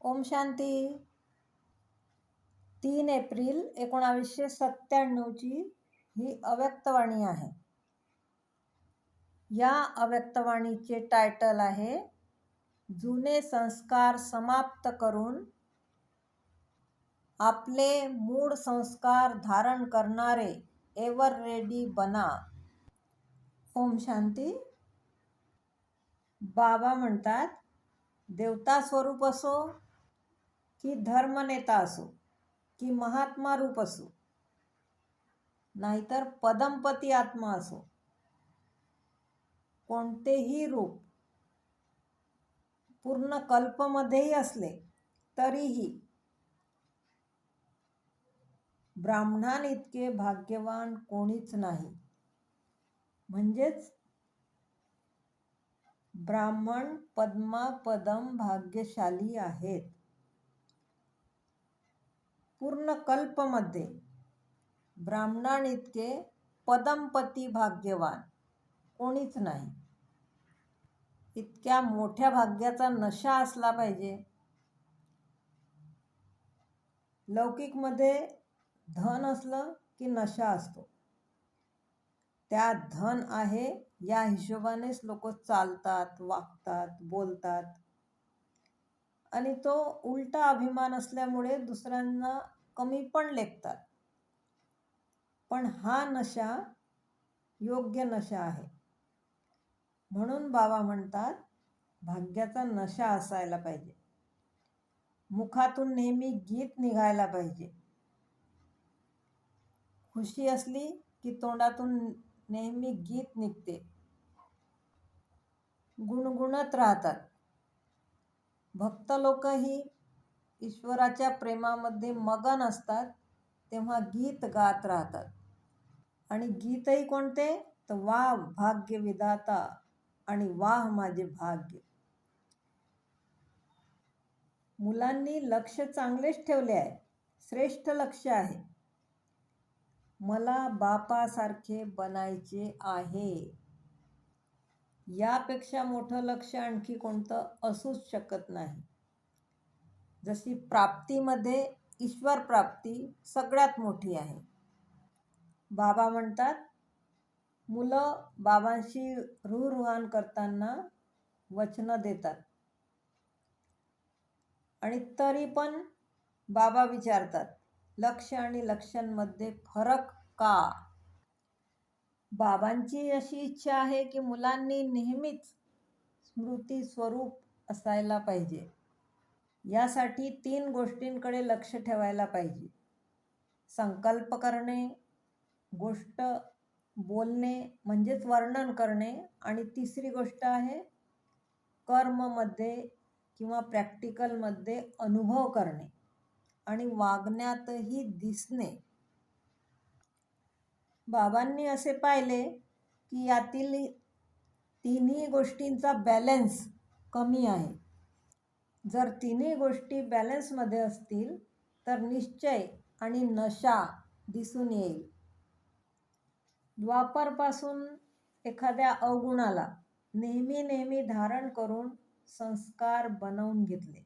ओम शांती. तीन एप्रिल एकोणावीसशे सत्त्याण्णवची ही अव्यक्तवाणी आहे. या अव्यक्तवाणीचे टायटल आहे जुने संस्कार समाप्त करून आपले मूळ संस्कार धारण करणारे एवर रेडी बना. ओम शांती. बाबा म्हणतात देवता स्वरूप असो की धर्मनेता असो की महात्मा रूप असो नाहीतर पदमपती आत्मा असो. कोणतेही रूप पूर्ण कल्पमध्येही असले तरीही ब्राह्मणां इतके भाग्यवान कोणीच नाही. म्हणजेच ब्राह्मण पद्मापदम भाग्यशाली आहेत. पूर्ण कल्पमध्ये ब्राह्मणां इतके पदमपती भाग्यवान कोणीच नाही. इतक्या मोठ्या भाग्याचा नशा असला पाहिजे. लौकिकमध्ये धन असलं की नशा असतो. त्या धन आहे या हिशोबानेच लोक चालतात वागतात बोलतात. आणि तो उलटा अभिमान असल्यामुळे दुसऱ्यांना कमी पण लेखतात. पण हा नशा योग्य नशा आहे. म्हणून बाबा म्हणतात भाग्याचा नशा असायला पाहिजे. मुखातून नेहमी गीत निघायला पाहिजे. खुशी असली की तोंडातून नेहमी गीत निघते. गुणगुणत राहतात. भक्त लोकही ईश्वराच्या प्रेमामध्ये मगन असतात तेव्हा गीत गात राहतात. आणि गीतही कोणते? तर वा भाग्य विधाता आणि वाह माझे भाग्य. मुलांनी लक्ष चांगलेच ठेवले आहे. श्रेष्ठ लक्ष आहे. मला बापासारखे बनायचे आहे. यापेक्षा मोठं लक्ष आणखी कोणतं असूच शकत नाही. जशी प्राप्तीमध्ये ईश्वर प्राप्ती सगळ्यात मोठी आहे. बाबा म्हणतात मुलं बाबांशी रुहरुहान करताना वचनं देतात. आणि तरी पण बाबा विचारतात लक्ष आणि लक्षांमध्ये फरक का? बाबांची अशी इच्छा आहे की मुलांनी नेहमीच स्मृती स्वरूप असायला पाहिजे. यासाठी तीन गोष्टींकडे लक्ष ठेवायला पाहिजे. संकल्प करणे गोष्ट बोलणे म्हणजेच वर्णन करणे आणि तिसरी गोष्ट आहे कर्ममध्ये किंवा प्रॅक्टिकलमध्ये अनुभव करणे आणि वागण्यातही दिसणे. बाबांनी असे पाहिले की यातील तिन्ही गोष्टींचा बॅलन्स कमी आहे. जर तिन्ही गोष्टी बॅलन्समध्ये असतील तर निश्चय आणि नशा दिसून येईल. द्वापरपासून एखाद्या अवगुणाला नेहमी नेहमी धारण करून संस्कार बनवून घेतले.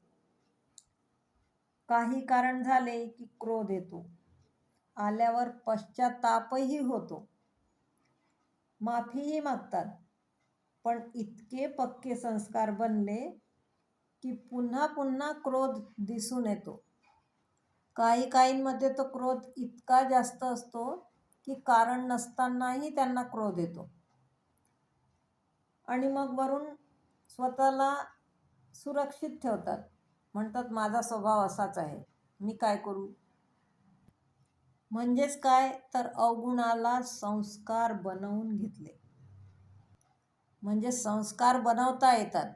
काही कारण झाले की क्रोध येतो. आल्यावर पश्चातापही होतो. माफीही मागतात. पण इतके पक्के संस्कार बनले की पुन्हा पुन्हा क्रोध दिसून येतो. काही काहींमध्ये तो क्रोध इतका जास्त असतो की कारण नसतानाही त्यांना क्रोध येतो. आणि मग वरून स्वतःला सुरक्षित ठेवतात. म्हणतात माझा स्वभाव असाच आहे. मी काय करू? म्हणजेच काय? तर अवगुणाला संस्कार बनवून घेतले. म्हणजे संस्कार बनवता येतात.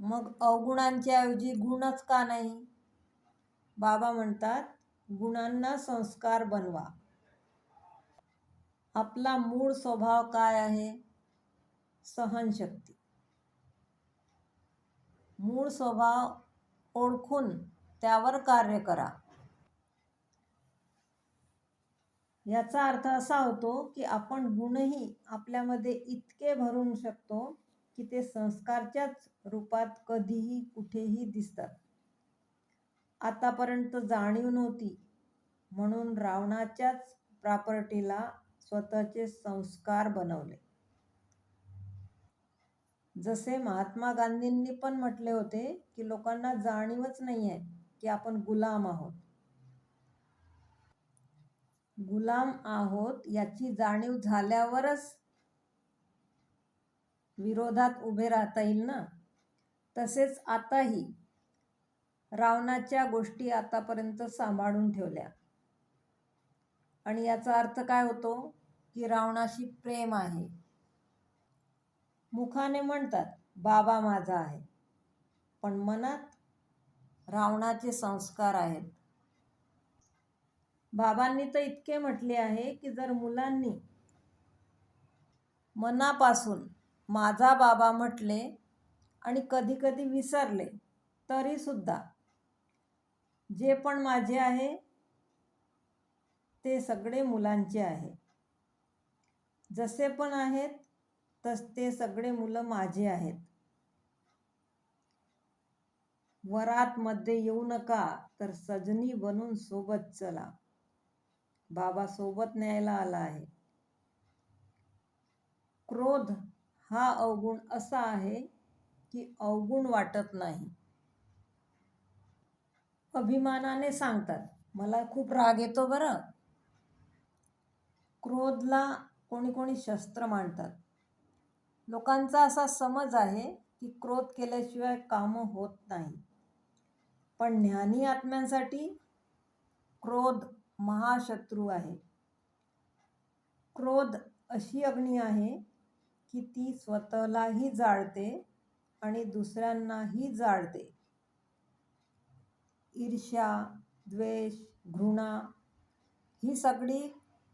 मग अवगुणांच्या ऐवजी गुणच का नाही? बाबा म्हणतात गुणांना संस्कार बनवा. आपला मूळ स्वभाव काय आहे? सहनशक्ती. मूळ स्वभाव ओळखून त्यावर कार्य करा. याचा अर्थ असा होतो की आपण गुणही आपल्यामध्ये इतके भरून शकतो की ते संस्कारच्याच रूपात कधीही कुठेही दिसतात. आतापर्यंत जाणीव नव्हती. म्हणून रावणाच्याच प्रॉपर्टीला स्वतःचे संस्कार बनवले. जसे महात्मा गांधींनी पण म्हटले होते की लोकांना जाणीवच नाही आहे की आपण गुलाम आहोत. गुलाम आहोत याची जाणीव झाल्यावरच विरोधात उभे राहता येईल ना? तसेच आताही रावणाच्या गोष्टी आतापर्यंत सांभाळून ठेवल्या. आणि याचा अर्थ काय होतो? की रावणाशी प्रेम आहे. मुखाने म्हणतात बाबा माझा आहे. पण मनात रावणाचे संस्कार आहेत. बाबांनी तर इतके म्हटले आहे की जर मुलांनी मनापासून माझा बाबा म्हटले आणि कधी कधी विसरले तरीसुद्धा जे पण माझे आहे ते सगळे मुलांचे आहे. जसे पण आहेत तस ते सगळे मुलं माझे आहेत. वरातमध्ये येऊ नका तर सजनी बनून सोबत चला. बाबा सोबत न्यायला आला आहे. क्रोध हा अवगुण असा आहे की अवगुण वाटत नाही. अभिमानाने सांगतात मला खूप राग येतो बरं. क्रोधला कोणी कोणी शस्त्र मांडतात. लोकांचा असा समज आहे की क्रोध केल्याशिवाय कामं होत नाही. पण ज्ञानी आत्म्यांसाठी क्रोध महाशत्रू आहे. क्रोध अशी अग्नी आहे की ती स्वतःलाही जाळते आणि दुसऱ्यांनाही जाळते. ईर्ष्या द्वेष घृणा ही सगळी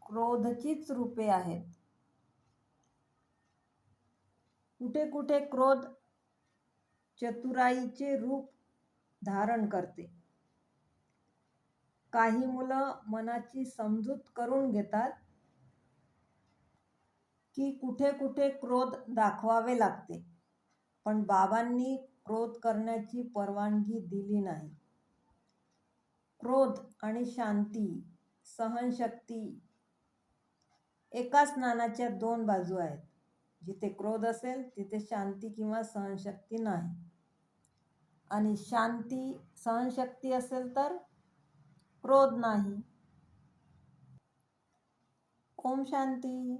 क्रोधचीच रूपे आहेत. कुठे कुठे क्रोध चतुराईचे रूप धारण करते. काही मुलं मनाची समजूत करून घेतात की कुठे कुठे क्रोध दाखवावे लागते. पण बाबांनी क्रोध करण्याची परवानगी दिली नाही. क्रोध आणि शांती सहनशक्ती एकाच नाण्याच्या दोन बाजू आहेत. जिथे क्रोध असेल तिथे शांती किंवा सहनशक्ती नाही. आणि शांती सहनशक्ती असेल तर क्रोध नाही. ओम शांती.